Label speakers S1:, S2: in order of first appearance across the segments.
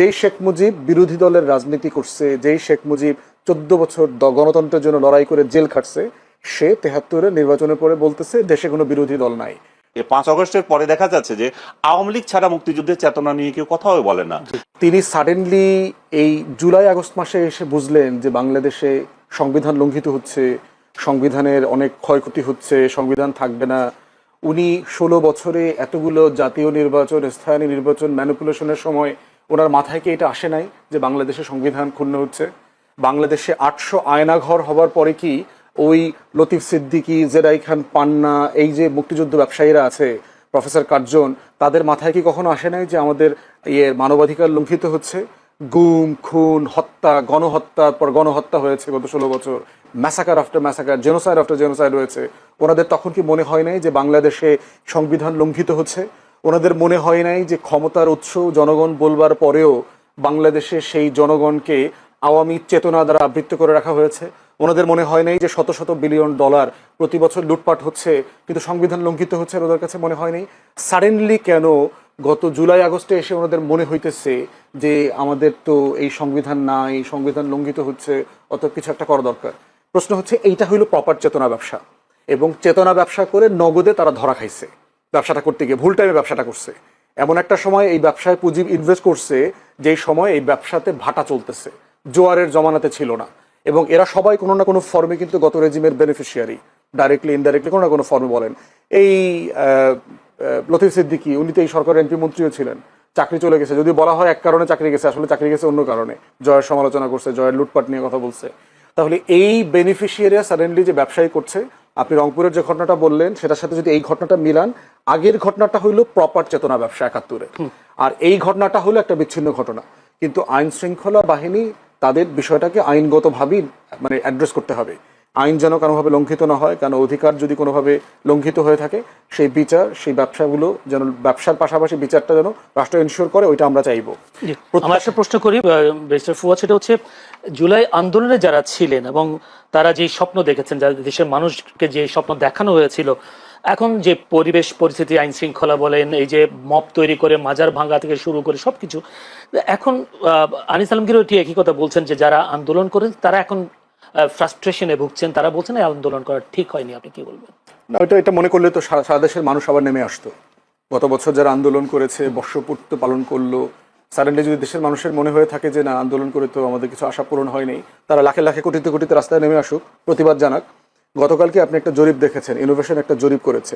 S1: যেই শেখ মুজিব বিরোধী দলের রাজনীতি করছে যেই শেখ মুজিব চোদ্দ বছর গণতন্ত্রের জন্য লড়াই করে জেল খাটছে সে তেহাত্তরের নির্বাচনের পরে বলতেছে দেশে কোনো বিরোধী দল নাই।
S2: পাঁচ আগস্টের পরে দেখা যাচ্ছে যে আওয়ামী লীগ ছাড়া মুক্তিযুদ্ধের চেতনা নিয়ে কেউ কথাও বলে না।
S1: তিনি সাডেনলি এই জুলাই আগস্ট মাসে এসে বুঝলেন যে বাংলাদেশে সংবিধান লঙ্ঘিত হচ্ছে সংবিধানের অনেক ক্ষয়ক্ষতি হচ্ছে সংবিধান থাকবে না। উনি ষোলো বছরে এতগুলো জাতীয় নির্বাচন স্থানীয় নির্বাচন ম্যানিপুলেশনের সময় ওনার মাথায় কি এটা আসে নাই যে বাংলাদেশে সংবিধান ক্ষুণ্ণ হচ্ছে? বাংলাদেশে আটশো আয়নাঘর হবার পরে কি ওই লতিফ সিদ্দিকি জেরাই খান, পান্না, এই যে মুক্তিযুদ্ধ ব্যবসায়ীরা আছে, প্রফেসর কার্জন, তাদের মাথায় কি কখনো আসে নাই যে আমাদের ইয়ে মানবাধিকার লঙ্ঘিত হচ্ছে? গুম, খুন, হত্যা গণহত্যার পর গণহত্যা হয়েছে গত ষোলো বছর। Massacre after massacre genocide after genocide রয়েছে। ওনাদের তখন কি মনে হয় নাই যে বাংলাদেশে সংবিধান লঙ্ঘিত হচ্ছে? ওনাদের মনে হয় নাই যে ক্ষমতার উৎস জনগণ বলবার পরেও বাংলাদেশে সেই জনগণকে আওয়ামী চেতনা দ্বারা আবৃত্ত করে রাখা হয়েছে। ওনাদের মনে হয় নাই যে শত শত বিলিয়ন ডলার প্রতি বছর লুটপাট হচ্ছে, কিন্তু সংবিধান লঙ্ঘিত হচ্ছে ওদের কাছে মনে হয় নাই। সাডেনলি কেন গত জুলাই, আগস্টে এসে ওনাদের মনে হইতেছে যে আমাদের তো এই সংবিধান নাই, সংবিধান লঙ্ঘিত হচ্ছে অত কিছু একটা করা দরকার? প্রশ্ন হচ্ছে, এইটা হইল প্রপার চেতনা ব্যবসা। এবং চেতনা ব্যবসা করে নগদে তারা ধরা খাইছে। ব্যবসাটা করতে গিয়ে, ভুল টাইমে ব্যবসাটা করছে। এমন একটা সময় এই ব্যবসায় পুঁজি ইনভেস্ট করছে, যেই সময় এই ব্যবসাতে ভাটা চলতেছে। জোয়ারের জমানাতে ছিল না। এবং এরা সবাই কোনো না কোনো ফর্মে কিন্তু গত রেজিমের বেনিফিশিয়ারি ডাইরেক্টলি ইনডাইরেক্টলি কোনো না কোনো ফর্মে বলেন। এই লতিফ সিদ্দিকি, উনি তো এই সরকারের এমপি মন্ত্রীও ছিলেন। চাকরি চলে গেছে। যদি বলা হয় এক কারণে চাকরি গেছে, আসলে চাকরি গেছে অন্য কারণে। জয়ের সমালোচনা করছে, জয়ের লুটপাট নিয়ে কথা বলছে। তাহলে এই বেনিফিশিয়ারিয়া সাডেনলি যে ব্যবসায়ী করছে আপনি রংপুরের যে ঘটনাটা বললেন সেটার সাথে যদি এই ঘটনাটা মিলান আগের ঘটনাটা হইল প্রপার চেতনা ব্যবসা একাত্তরে। আর এই ঘটনাটা হলো একটা বিচ্ছিন্ন ঘটনা। কিন্তু আইন শৃঙ্খলা বাহিনী তাদের বিষয়টাকে আইনগতভাবেই মানে অ্যাড্রেস করতে হবে। আইন যেন কোনোভাবে লঙ্ঘিত না হয় কারণ অধিকার যদি কোনোভাবে লঙ্ঘিত হয়ে থাকে সেই বিচার সেই ব্যবসাগুলো যেন ব্যবসার পাশাপাশি বিচারটা যেন রাষ্ট্র এনশিওর করে ওইটা আমরা চাইব।
S3: আমরা একটা প্রশ্ন করি ব্যারিস্টার ফুয়া সেটা হচ্ছে জুলাই আন্দোলনে যারা ছিলেন এবং তারা যে স্বপ্ন দেখেছেন যারা দেশের মানুষকে যে স্বপ্ন দেখানো হয়েছিল এখন যে পরিবেশ পরিস্থিতি আইন শৃঙ্খলা বলেন এই যে মপ তৈরি করে মাজার ভাঙা থেকে শুরু করে সবকিছু এখন আনিস আলমগীরও ঠিক একই কথা বলছেন যে যারা আন্দোলন করেন তারা এখন ফ্রাস্ট্রেশনে ভুগছেন, তারা বলছেন, এই আন্দোলন করা ঠিক হয়নি, আপনি কি বলবেন?
S1: না, এটা এটা মনে করলে তো সারা দেশের মানুষ আবার নেমে আসতো। গত বছর যারা আন্দোলন করেছে, বর্ষপূর্তি পালন করল সাডেনলি যদি দেশের মানুষের মনে হয়ে থাকে যে, না, আন্দোলন করে তো আমাদের কিছু আশা পূরণ হয়নি, তারা লাখে লাখে, কোটিতে কোটিতে রাস্তায় নেমে আসুক। প্রতিবাদ জানাক। গতকালকে আপনি একটা জরিপ দেখেছেন ইনোভেশন একটা জরিপ করেছে।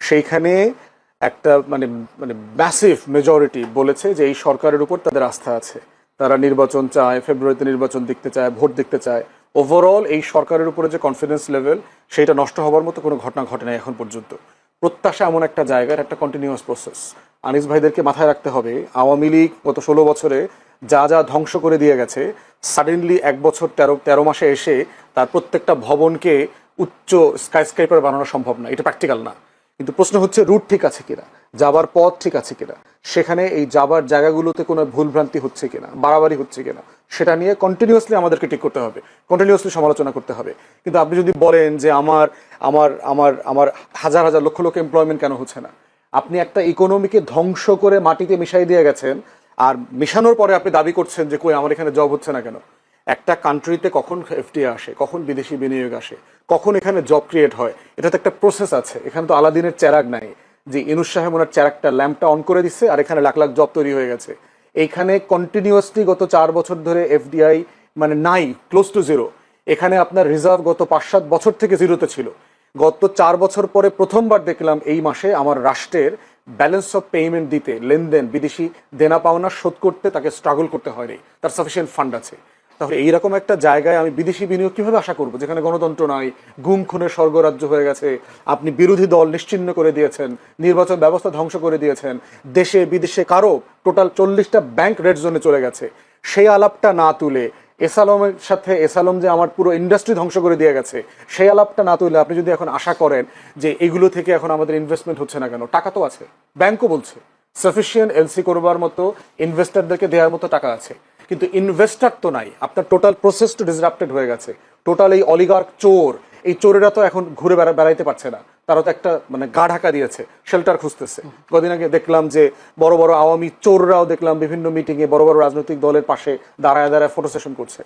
S1: সেইখানে একটা মানে মানে ম্যাসিভ মেজরিটি বলেছে যে, এই সরকারের উপর তাদের আস্থা আছে। তারা নির্বাচন চায় ফেব্রুয়ারিতে নির্বাচন দেখতে চায়, ভোট দেখতে চায়। ওভারঅল এই সরকারের উপরে যে কনফিডেন্স লেভেল সেটা নষ্ট হওয়ার মতো কোনো ঘটনা ঘটে নাই এখন পর্যন্ত। প্রত্যাশা এমন একটা জায়গার একটা কন্টিনিউয়াস প্রসেস আনিস ভাইদেরকে মাথায় রাখতে হবে, আওয়ামী লীগ গত ষোলো বছরে যা যা ধ্বংস করে দিয়ে গেছে সাডেনলি এক বছর তেরো তেরো মাসে এসে তার প্রত্যেকটা ভবনকে উচ্চ স্কাইস্ক্রাইপার বানানো সম্ভব না। এটা প্র্যাকটিক্যাল না। কিন্তু প্রশ্ন হচ্ছে রুট ঠিক আছে কিনা? যাবার পথ ঠিক আছে কিনা? সেখানে এই যাবার জায়গাগুলোতে কোনো ভুলভ্রান্তি হচ্ছে কিনা? বাড়াবাড়ি হচ্ছে কিনা? সেটা নিয়ে কন্টিনিউয়াসলি আমাদেরকে ঠিক করতে হবে। কন্টিনিউয়াসলি সমালোচনা করতে হবে। কিন্তু আপনি যদি বলেন যে, আমার আমার আমার আমার হাজার হাজার লক্ষ লক্ষ এমপ্লয়মেন্ট কেন হচ্ছে না? আপনি একটা ইকোনমিকে ধ্বংস করে মাটিতে মিশাই দিয়ে গেছেন, আর মিশানোর পরে আপনি দাবি করছেন যে, কই, আমার এখানে জব হচ্ছে না কেন? একটা কান্ট্রিতে কখন এফটিআই আসে, কখন বিদেশি বিনিয়োগ আসে, কখন এখানে জব ক্রিয়েট হয় এটা তো একটা প্রসেস আছে। এখানে তো আলাদিনের চেরাগ নাই যে ইনুস সাহেব ওনার চেরাগটা ল্যাম্পটা অন করে দিচ্ছে আর এখানে লাখ লাখ জব তৈরি হয়ে গেছে। এইখানে কন্টিনিউয়াসলি গত চার বছর ধরে এফডিআই মানে নাই ক্লোজ টু জিরো এখানে আপনার রিজার্ভ গত পাঁচ সাত বছর থেকে জিরোতে ছিল। গত চার বছর পরে প্রথমবার দেখলাম এই মাসে আমার রাষ্ট্রের ব্যালেন্স অফ পেমেন্ট দিতে, লেনদেন, বিদেশি দেনা পাওনা শোধ করতে তাকে স্ট্রাগল করতে হয়নি। তার সাফিসিয়েন্ট ফান্ড আছে। তাহলে এইরকম একটা জায়গায় আমি বিদেশি বিনিয়োগ কীভাবে আশা করব? যেখানে গণতন্ত্র নাই, গুম, খুনের স্বর্গরাজ্য হয়ে গেছে, আপনি বিরোধী দল নিশ্চিন্ন করে দিয়েছেন, নির্বাচন ব্যবস্থা ধ্বংস করে দিয়েছেন, দেশে, বিদেশে কারও টোটাল চল্লিশটা ব্যাংক রেড জোনে চলে গেছে। সেই আলাপটা না তুলে, এসালমের সাথে, এসালম যে আমার পুরো ইন্ডাস্ট্রি ধ্বংস করে দিয়ে গেছে, সেই আলাপটা না তুলে আপনি যদি এখন আশা করেন যে এগুলো থেকে এখন আমাদের ইনভেস্টমেন্ট হচ্ছে না কেন? টাকা তো আছে ব্যাংকও বলছে। সাফিসিয়েন্ট এলসি করবার মতো ইনভেস্টারদেরকে দেওয়ার মতো টাকা আছে। কিন্তু ইনভেস্টার তো নাই। আপনার টোটাল প্রসেস তো ডিসরাপ্টেড হয়ে গেছে। টোটাল এই অলিগার্ক চোর, এই চোরেরা তো এখন ঘুরে বেড়া বেড়াইতে পারছে না। তারা তো একটা মানে গা ঢাকা দিয়েছে শেল্টার খুঁজতেছে। কদিন আগে দেখলাম যে বড় বড় আওয়ামী চোররাও দেখলাম বিভিন্ন মিটিংয়ে বড় বড় রাজনৈতিক দলের পাশে দাঁড়ায় দাঁড়ায় ফটো সেশন করছে।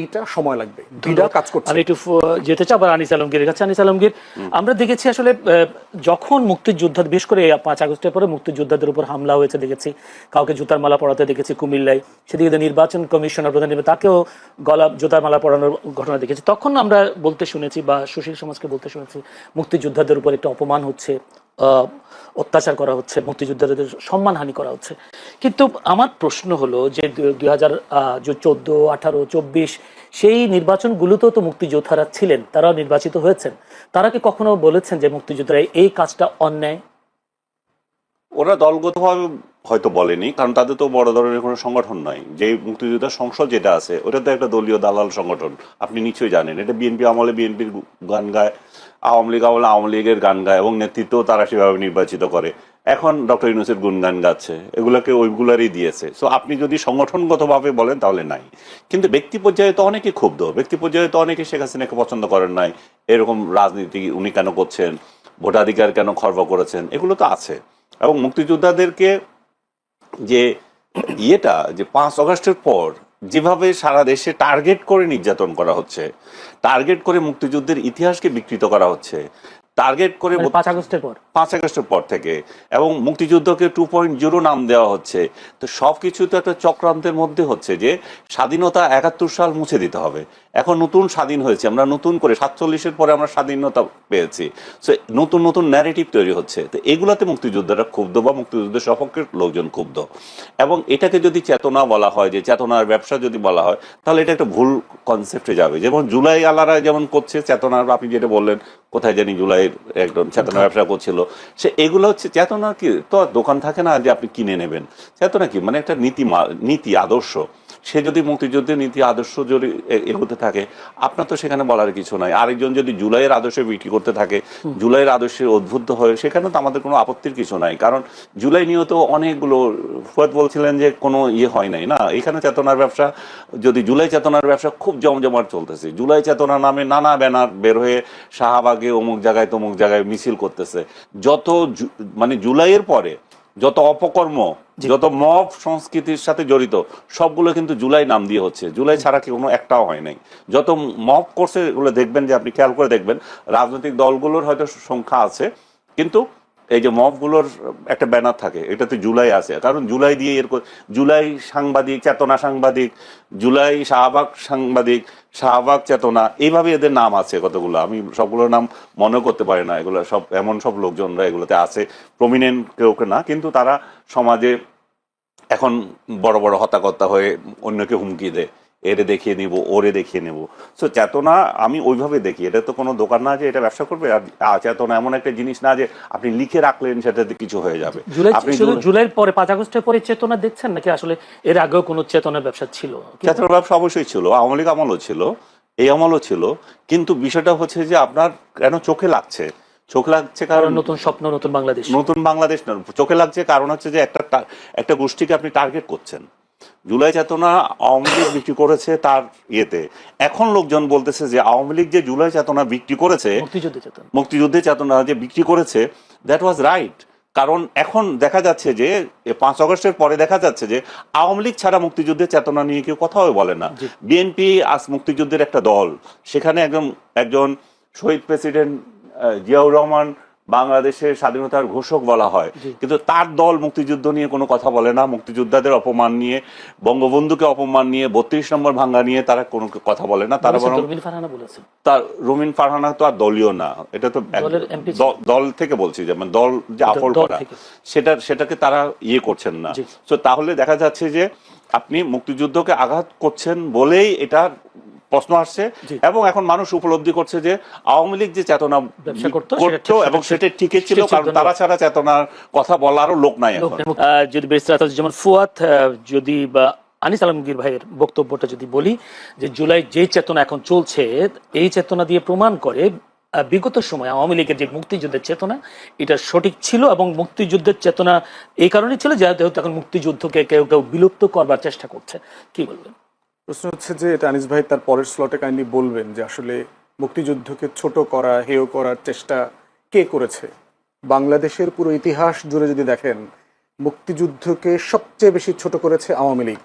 S1: এইটা সময় লাগবে। বিডা কাজ করছে।
S3: আমি একটু যেতে চাই আবার আনিস আলমগীরের কাছে। আনিস আলমগীর আমরা দেখেছি আসলে যখন মুক্তিযোদ্ধা বিশেষ করে পাঁচ আগস্টের পরে মুক্তিযোদ্ধাদের উপর হামলা হয়েছে দেখেছি কাউকে জুতার মালা পড়াতে দেখেছি কুমিল্লায় সেদিকে নির্বাচন কমিশনার প্রধান নির্বাচন তাকেও গলা জুতার মালা পড়ানোর ঘটনা দেখেছি। তখন আমরা বলতে শুনেছি বা সুশীল সমাজকে বলতে শুনেছি মুক্তিযোদ্ধাদের উপর একটা অপমান হচ্ছে অত্যাচার করা হচ্ছে, মুক্তিযোদ্ধাদের সম্মানহানি করা হচ্ছে। কিন্তু আমার প্রশ্ন হলো যে দুই হাজার চোদ্দ, আঠারো, চব্বিশ সেই নির্বাচনগুলোতেও তো মুক্তিযোদ্ধারা ছিলেন, তারাও নির্বাচিত হয়েছেন। তারা কি কখনো বলেছেন যে মুক্তিযোদ্ধারা এই কাজটা অন্যায়?
S2: ওরা দলগতভাবে হয়তো বলেনি, কারণ তাদের তো বড় ধরনের কোনো সংগঠন নয়। যে মুক্তিযোদ্ধা সংসদ যেটা আছে, ওটা তো একটা দলীয় দালাল সংগঠন, আপনি নিশ্চয়ই জানেন। এটা বিএনপি আমলে বিএনপির গান গায়। আওয়ামী লীগ আমলে আওয়ামী লীগের গান গায় এবং নেতৃত্ব তারা সেভাবে নির্বাচিত করে। এখন ডক্টর ইউনুসের গুণগান গাচ্ছে। এগুলোকে ওইগুলারই দিয়েছে। সো আপনি যদি সংগঠনগতভাবে বলেন তাহলে নাই। কিন্তু ব্যক্তি পর্যায়ে তো অনেকে ক্ষুব্ধ। ব্যক্তি পর্যায়ে তো অনেকে শেখ হাসিনাকে পছন্দ করেন নাই। এরকম রাজনীতি উনি কেন করছেন? ভোটাধিকার কেন খর্ব করেছেন? এগুলো তো আছে। এবং মুক্তিযোদ্ধাদেরকে যে ইয়েটা, যে পাঁচ আগস্টের পর যেভাবে সারা দেশে টার্গেট করে নির্যাতন করা হচ্ছে টার্গেট করে মুক্তিযুদ্ধের ইতিহাসকে বিকৃত করা হচ্ছে টার্গেট করে
S3: মানে পাঁচ আগস্টের পর।
S2: পাঁচ আগস্টের পর থেকে এবং মুক্তিযুদ্ধকে টু পয়েন্ট জিরো নাম দেওয়া হচ্ছে। তো সব কিছু তো একটা চক্রান্তের মধ্যে হচ্ছে যে স্বাধীনতা একাত্তর সাল মুছে দিতে হবে। এখন নতুন স্বাধীন হয়েছে আমরা নতুন করে সাতচল্লিশের পরে আমরা স্বাধীনতা পেয়েছি। সো নতুন নতুন ন্যারেটিভ তৈরি হচ্ছে। তো এগুলাতে মুক্তিযোদ্ধারা ক্ষুব্ধ বা মুক্তিযুদ্ধের সপক্ষের লোকজন ক্ষুব্ধ। এবং এটাকে যদি চেতনা বলা হয় যে চেতনার ব্যবসা যদি বলা হয় তাহলে এটা একটা ভুল কনসেপ্টে যাবে। যেমন জুলাই আলারা যেমন করছে চেতনার আপনি যেটা বললেন কোথায় জানি জুলাইয়ের একদম চেতনা ব্যবসা করছিল। সে এগুলো হচ্ছে চেতনা কি তো দোকান থাকে না যে আপনি কিনে নেবেন চেতনা কি মানে একটা নীতি নীতি, আদর্শ। সে যদি মুক্তিযুদ্ধের নীতি আদর্শ যদি এগোতে থাকে, আপনার তো সেখানে বলার কিছু নাই। আরেকজন যদি জুলাইয়ের আদর্শে বিক্রি করতে থাকে, জুলাইয়ের আদর্শে উদ্বুদ্ধ হয়ে সেখানে তো আমাদের কোনো আপত্তির কিছু নাই। কারণ জুলাই নিয়েও তো অনেকগুলো ফুয়াদ বলছিলেন যে কোনো ইয়ে হয় নাই, না? এখানে চেতনার ব্যবসা, যদি জুলাই চেতনার ব্যবসা খুব জমজমাট চলতেছে। জুলাই চেতনা নামে নানা ব্যানার বের হয়ে শাহবাগে অমুক জায়গায় তমুক জায়গায় মিছিল করতেছে। যত মানে জুলাইয়ের পরে যত অপকর্ম যত মব সংস্কৃতির সাথে জড়িত, সবগুলো কিন্তু জুলাই নাম দিয়ে হচ্ছে। জুলাই ছাড়া কি কোনো একটাও হয় নাই। যত মব করছে এগুলো দেখবেন যে আপনি খেয়াল করে দেখবেন, রাজনৈতিক দলগুলোর হয়তো সংখ্যা আছে, কিন্তু এই যে মবগুলোর একটা ব্যানার থাকে, এটাতে জুলাই আছে। কারণ জুলাই দিয়ে এর জুলাই সাংবাদিক, চেতনা সাংবাদিক, জুলাই শাহবাগ সাংবাদিক, শাহবাগ চেতনা, এইভাবে এদের নাম আছে কতগুলো। আমি সবগুলোর নাম মনে করতে পারি না, এগুলো সব, এমন সব লোকজনরা এগুলোতে আছে। প্রমিনেন্ট কেউ কেউ না, কিন্তু তারা সমাজে এখন বড় বড় হতাকর্তা হয়ে অন্যকে হুমকি দেয়। এরে দেখিয়ে নিব ওরে দেখিয়ে নেব। সো চেতনা আমি ওইভাবে দেখি। এটা তো কোনো দোকান না যে এটা ব্যবসা করবে। আর চেতনা এমন একটা জিনিস না যে আপনি লিখে রাখলেন সেটাতে কিছু হয়ে যাবে। আপনি
S3: জুলাইয়ের পরে পাঁচ আগস্টের পরে চেতনা দেখছেন? নাকি আসলে এর আগেও কোনো চেতনার ব্যবসা ছিল? কি
S2: চেতনার ব্যবসা অবশ্যই ছিল। আওয়ামী লীগ আমলও ছিল। এই আমলও ছিল। কিন্তু বিষয়টা হচ্ছে যে আপনার কেন চোখে লাগছে? চোখ লাগছে
S3: কারণ
S2: কারণ
S3: নতুন স্বপ্ন নতুন বাংলাদেশ।
S2: নতুন বাংলাদেশ না চোখে লাগছে কারণ হচ্ছে যে একটা একটা গোষ্ঠীকে আপনি টার্গেট করছেন। জুলাই চেতনা আওয়ামী লীগ বিক্রি করেছে তার ইয়েতে। এখন লোকজন বলতেছে যে আওয়ামী লীগ যে জুলাই চেতনা বিক্রি করেছে মুক্তিযুদ্ধের চেতনা। যে বিক্রি করেছে দ্যাট ওয়াজ রাইট কারণ এখন দেখা যাচ্ছে যে পাঁচ আগস্টের পরে দেখা যাচ্ছে যে আওয়ামী লীগ ছাড়া মুক্তিযুদ্ধের চেতনা নিয়ে কেউ কথাও বলে না। বিএনপি আজ মুক্তিযুদ্ধের একটা দল। সেখানে একজন একজন শহীদ প্রেসিডেন্ট জিয়াউর রহমান বাংলাদেশের স্বাধীনতার ঘোষক বলা হয়। কিন্তু তার দল মুক্তিযুদ্ধ নিয়ে কোনো কথা বলে না। মুক্তিযোদ্ধাদের অপমান নিয়ে বঙ্গবন্ধুকে অপমান নিয়ে বত্রিশ নম্বর ভাঙ্গা নিয়ে তারা কোনো কথা বলে না। তারা বরং তার রুমিন ফারহানা তো আর দলীয় না। এটা তো দল থেকে বলছি যে মানে দল যে আফল করা সেটা সেটাকে তারা ইয়ে করছেন না। তো তাহলে দেখা যাচ্ছে যে আপনি মুক্তিযুদ্ধকে আঘাত করছেন বলেই এটার প্রশ্ন আসছে এবং এখন মানুষ উপলব্ধি করছে যে আওয়ামী লীগ যে চেতনা
S3: করতো,
S2: এবং
S3: সেটা
S2: ঠিকই ছিল কারণ তারা ছাড়া চেতনার কথা বলারও লোক নাই এখন।
S3: যদি যেমন ফুয়াদ যদি বা আনিস আলমগীর ভাইয়ের বক্তব্যটা যদি বলি যে জুলাই যে চেতনা এখন চলছে এই চেতনা দিয়ে প্রমাণ করে বিগত সময় আওয়ামী লীগের যে মুক্তিযুদ্ধের চেতনা এটা সঠিক ছিল এবং মুক্তিযুদ্ধের চেতনা এই কারণে ছিল যেহেতু এখন মুক্তিযুদ্ধকে কেউ কেউ বিলুপ্ত করবার চেষ্টা করছে। কি বলবেন?
S1: প্রশ্ন হচ্ছে যে, এটা আনিস ভাই তার পরের স্লটে কাইন্ডলি বলবেন যে, আসলে মুক্তিযুদ্ধকে ছোট করা, হেয় করার চেষ্টা কে করেছে? বাংলাদেশের পুরো ইতিহাস জুড়ে যদি দেখেন, মুক্তিযুদ্ধকে সবচেয়ে বেশি ছোট করেছে আওয়ামী লীগ।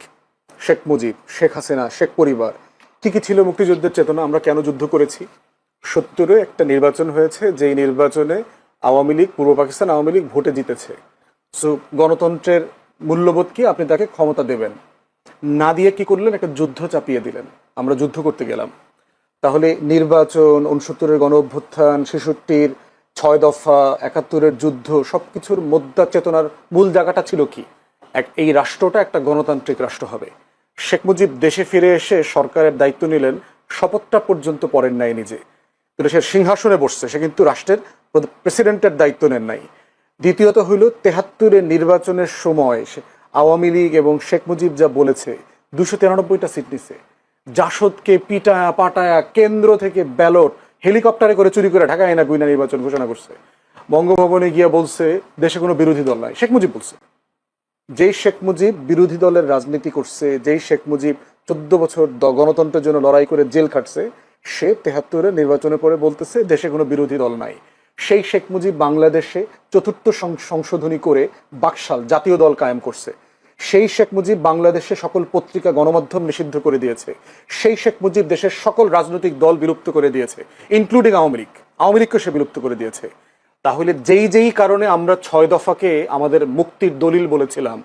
S1: শেখ মুজিব, শেখ হাসিনা, শেখ পরিবার। কি কি ছিল মুক্তিযুদ্ধের চেতনা? আমরা কেন যুদ্ধ করেছি? সত্তরে একটা নির্বাচন হয়েছে, যেই নির্বাচনে আওয়ামী লীগ, পূর্ব পাকিস্তান আওয়ামী লীগ ভোটে জিতেছে। সো গণতন্ত্রের মূল্যবোধ কি? আপনি তাকে ক্ষমতা দেবেন। না দিয়ে কি করলেন? একটা যুদ্ধ চাপিয়ে দিলেন। আমরা যুদ্ধ করতে গেলাম। তাহলে নির্বাচন, উনসত্তরের গণ অভ্যুত্থান ছেষট্টির ছয় দফা, একাত্তরের যুদ্ধ, সবকিছুর মোদ্দা চেতনার মূল জায়গাটা ছিল কি? এক, এই রাষ্ট্রটা একটা গণতান্ত্রিক রাষ্ট্র হবে। শেখ মুজিব দেশে ফিরে এসে সরকারের দায়িত্ব নিলেন, শপথটা পর্যন্ত পড়েন নাই নিজে। কিন্তু সে সিংহাসনে বসছে, সে কিন্তু রাষ্ট্রের প্রেসিডেন্টের দায়িত্ব নেন নাই। দ্বিতীয়ত হইল তেহাত্তরের নির্বাচনের সময় আওয়ামী লীগ এবং শেখ মুজিব যা বলেছে, দুশো তিরানব্বইটা সিট নিছে। জাসদকে পিটায়া পাটায়া কেন্দ্র থেকে ব্যালট হেলিকপ্টারে করে চুরি করে ঢাকা আইনা গুইনা নির্বাচন ঘোষণা করছে। বঙ্গভবনে গিয়া বলছে, দেশে কোনো বিরোধী দল নাই। শেখ মুজিব বলছে। যেই শেখ মুজিব বিরোধী দলের রাজনীতি করছে, যেই শেখ মুজিব চোদ্দ বছর গণতন্ত্রের জন্য লড়াই করে জেল খাটছে, সে তেহাত্তরে নির্বাচনের পরে বলতেছে, দেশে কোনো বিরোধী দল নাই। সেই শেখ মুজিব বাংলাদেশে চতুর্থ সংশোধনী করে বাকশাল জাতীয় দল কায়েম করছে। সেই শেখ মুজিব বাংলাদেশে সকল পত্রিকা গণমাধ্যম নিষিদ্ধ করে দিয়েছে। সেই শেখ মুজিব দেশের সকল রাজনৈতিক দল বিলুপ্ত করে দিয়েছে ইনক্লুডিং আওয়ামী লীগ। আওয়ামী লীগকে সে বিলুপ্ত করে দিয়েছে। তাহলে যেই যেই কারণে আমরা ছয় দফাকে আমাদের মুক্তির দলিল বলেছিলাম,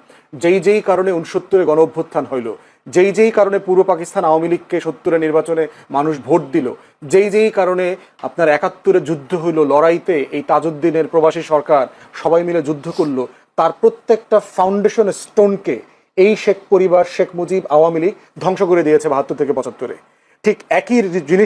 S1: যেই যেই কারণে উনসত্তরে গণ অভ্যুত্থান হইল যেই যেই কারণে পূর্ব পাকিস্তান আওয়ামী লীগকে সত্তরের নির্বাচনে মানুষ ভোট দিল, যেই যেই কারণে আপনার একাত্তরে যুদ্ধ হইল লড়াইতে, এই তাজউদ্দিনের প্রবাসী সরকার সবাই মিলে যুদ্ধ করল, তার প্রত্যেকটা ফাউন্ডেশন স্টোনকে এই শেখ পরিবার, শেখ মুজিব আওয়ামী লীগ ধ্বংস করে দিয়েছে বাহাত্তর থেকে পঁচাত্তরে। ঠিক একই জিনিস